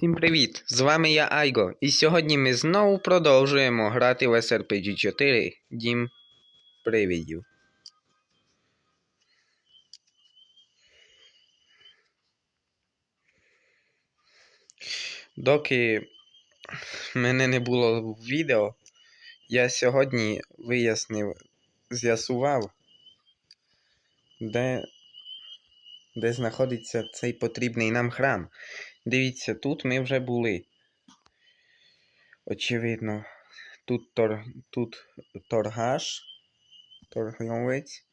Всім привіт! З вами я Айго, і сьогодні ми знову продовжуємо грати в SRPG 4 Дім Привідів. Доки мене не було в відео, я сьогодні вияснив, з'ясував, де, де знаходиться цей потрібний нам храм. Дивіться, тут ми вже були. Очевидно, тут, тор, тут торгаш, торговець,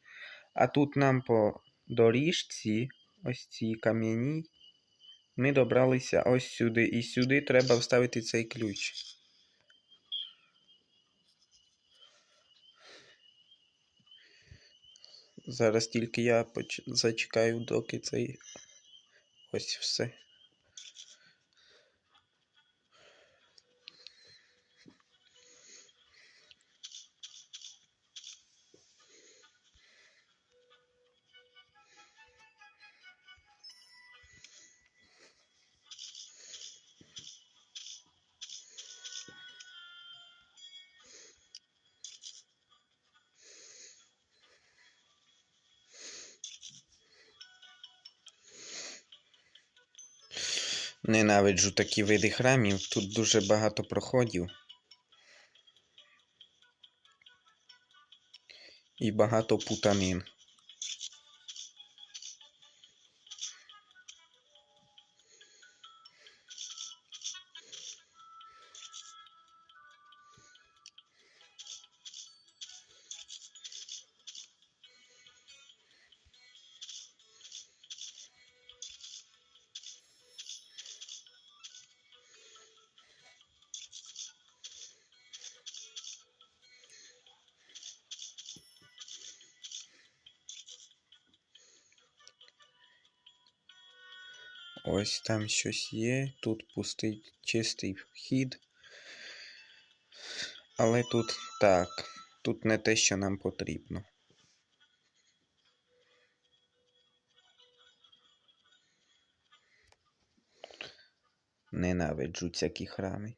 а тут нам по доріжці, ось цій кам'яній, ми добралися ось сюди. І сюди треба вставити цей ключ. Зараз тільки я поч... зачекаю, доки цей ось все. Ненавиджу такі види храмів. Тут дуже багато проходів. І багато путанин. Ось там щось є. Тут пустий чистий вхід. Але тут так. Тут не те, що нам потрібно. Ненавиджу всякі храми.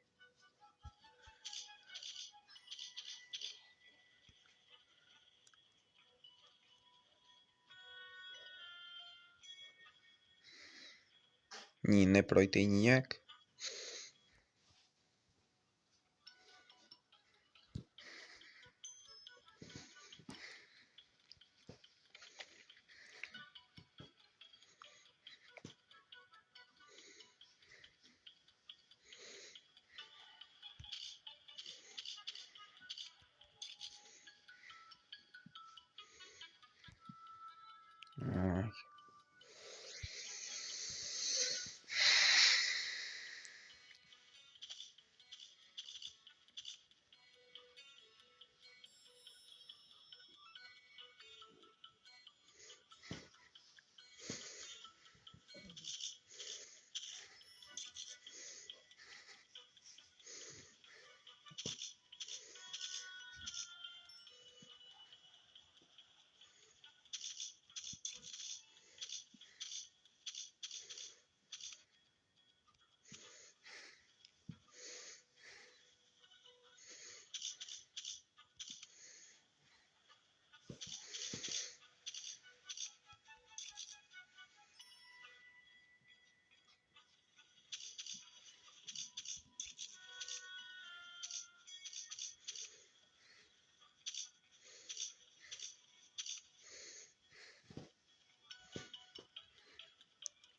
ní neprojde nijak. Ach.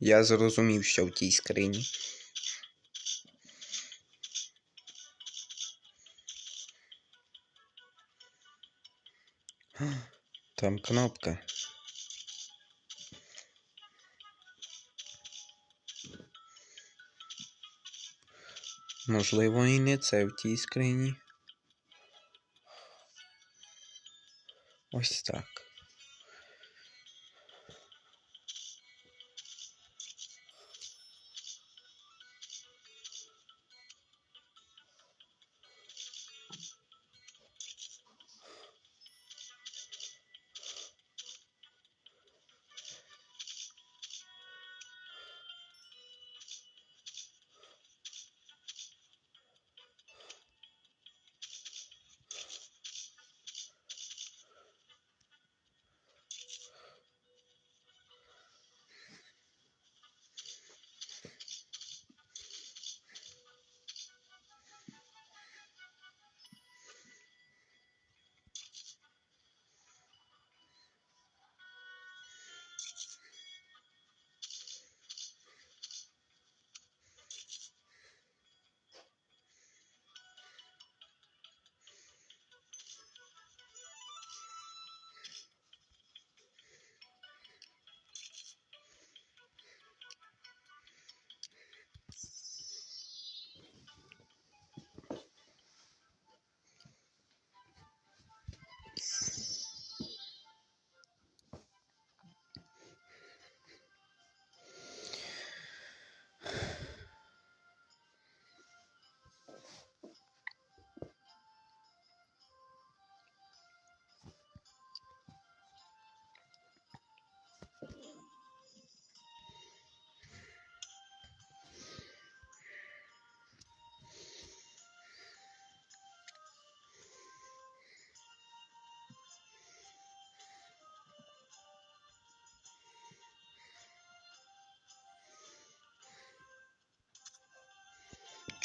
Я зрозумів, що в тій скрині. Там кнопка. Можливо, і не це в тій скрині. Ось так.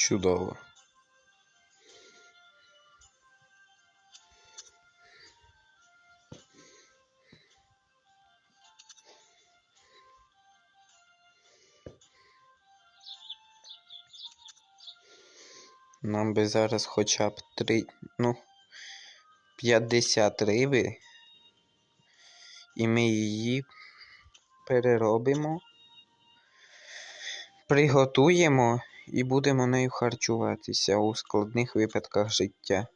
Чудово. Нам би зараз хоча б три, ну, 50 риби, і ми її переробимо, приготуємо і будемо нею харчуватися у складних випадках життя.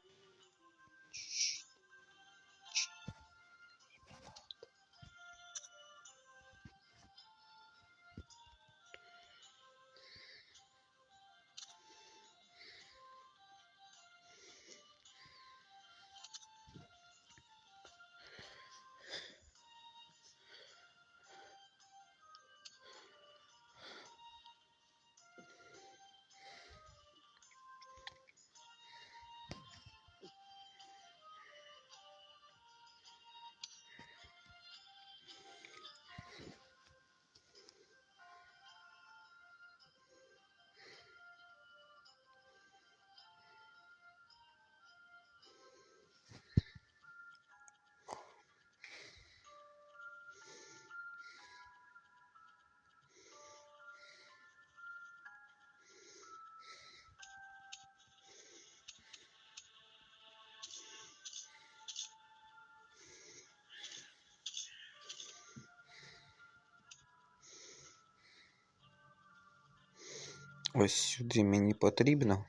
Ось сюди мені потрібно.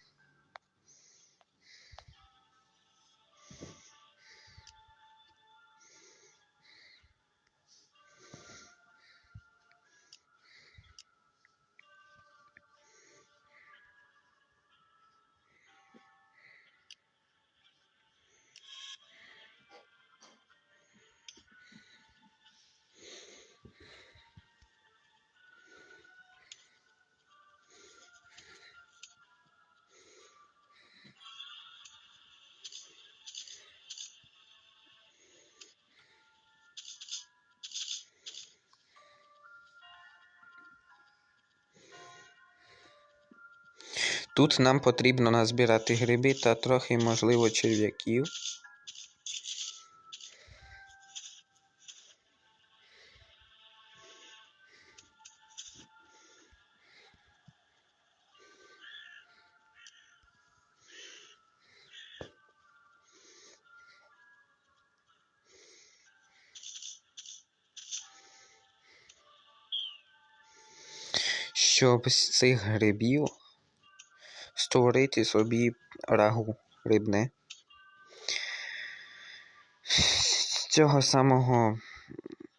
Тут нам потрібно назбирати гриби та трохи, можливо, черв'яків. Щоб з цих грибів створити собі рагу рибне. З цього самого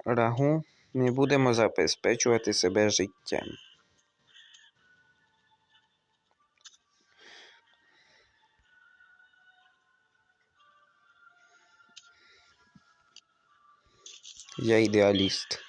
рагу ми будемо забезпечувати себе життям. Я ідеаліст.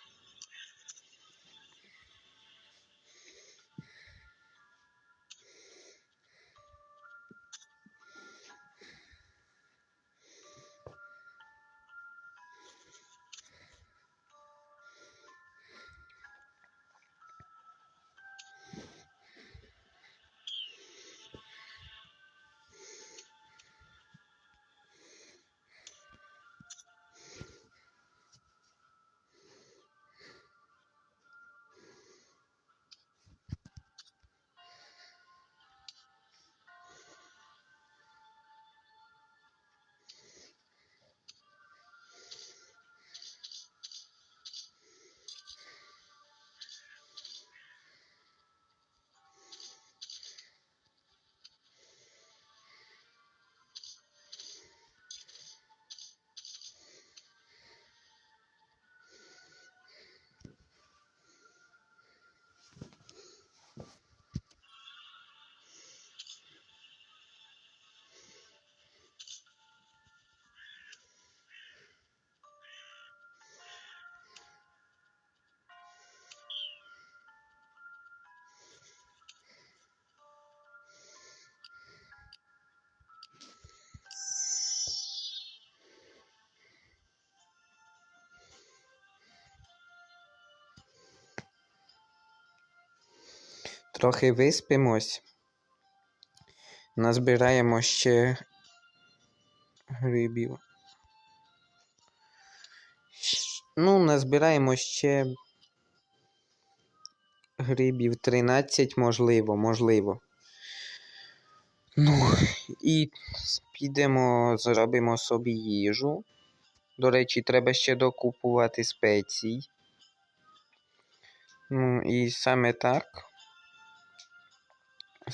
Трохи виспимось Назбираємо ще грибів. Ну, назбираємо ще грибів 13, можливо, можливо. Ну, і підемо, зробимо собі їжу. До речі, треба ще докупувати спецій. Ну, і саме так.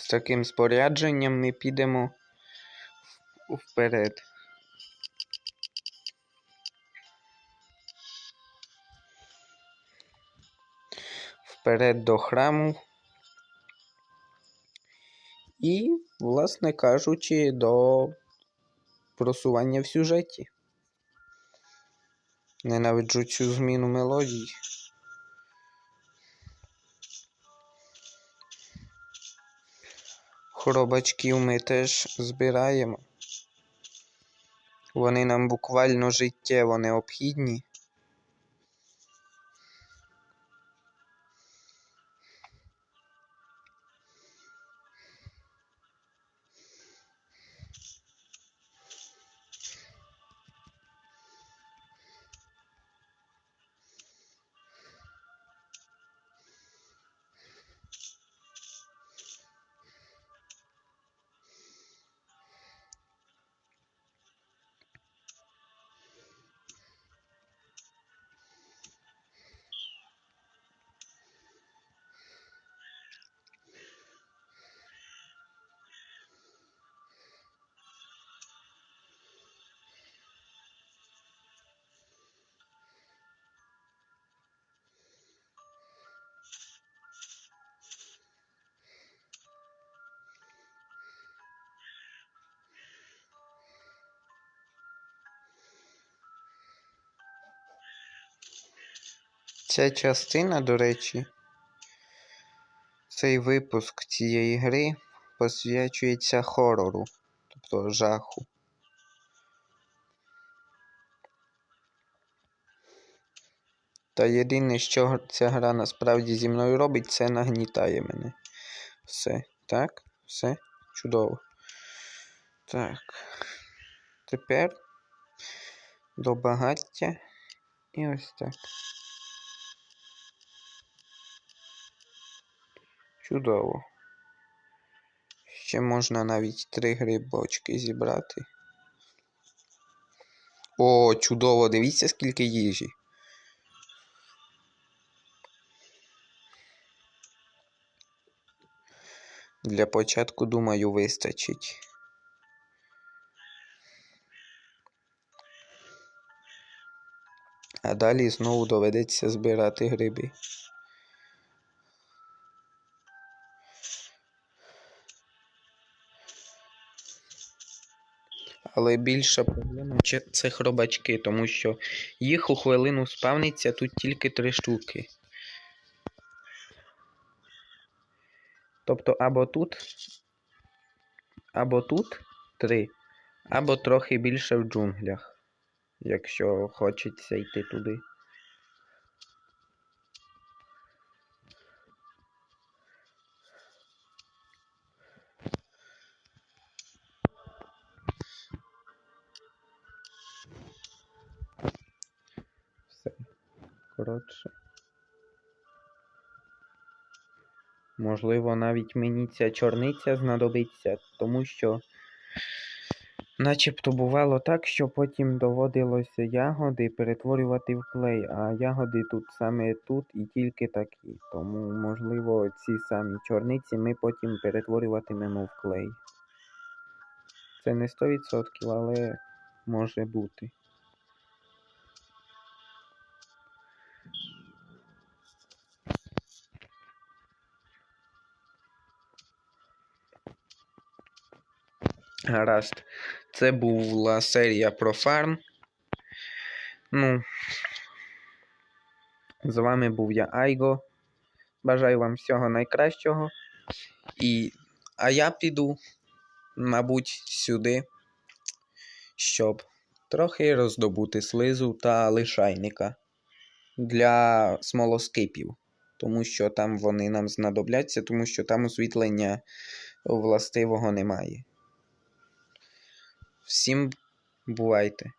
З таким спорядженням ми підемо вперед. Вперед до храму. І, власне кажучи, до просування в сюжеті. Ненавиджу цю зміну мелодій. Хробачків ми теж збираємо. Вони нам буквально життєво необхідні. Ця частина, до речі, цей випуск цієї гри посвячується хорору, тобто жаху. Та єдине, що ця гра насправді зі мною робить, це нагнітає мене. Все. Так, все чудово. Так. Тепер до багаття. І ось так. Чудово. Ще можна навіть три грибочки зібрати. О, чудово! Дивіться, скільки їжі. Для початку, думаю, вистачить. А далі знову доведеться збирати гриби. Але більша проблема це хробачки, тому що їх у хвилину спавниться тут тільки три штуки. Тобто або тут, або тут три, або трохи більше в джунглях, якщо хочеться йти туди. Можливо, навіть мені ця чорниця знадобиться, тому що начебто бувало так, що потім доводилося ягоди перетворювати в клей, а ягоди тут саме тут і тільки такі. Тому, можливо, ці самі чорниці ми потім перетворюватимемо в клей. Це не 100%, але може бути. Гаразд. Це була серія про фарм. Ну. З вами був я Айго. Бажаю вам всього найкращого. І... А я піду, мабуть, сюди, щоб трохи роздобути слизу та лишайника для смолоскипів. Тому що там вони нам знадобляться, тому що там освітлення властивого немає. Всім бувайте!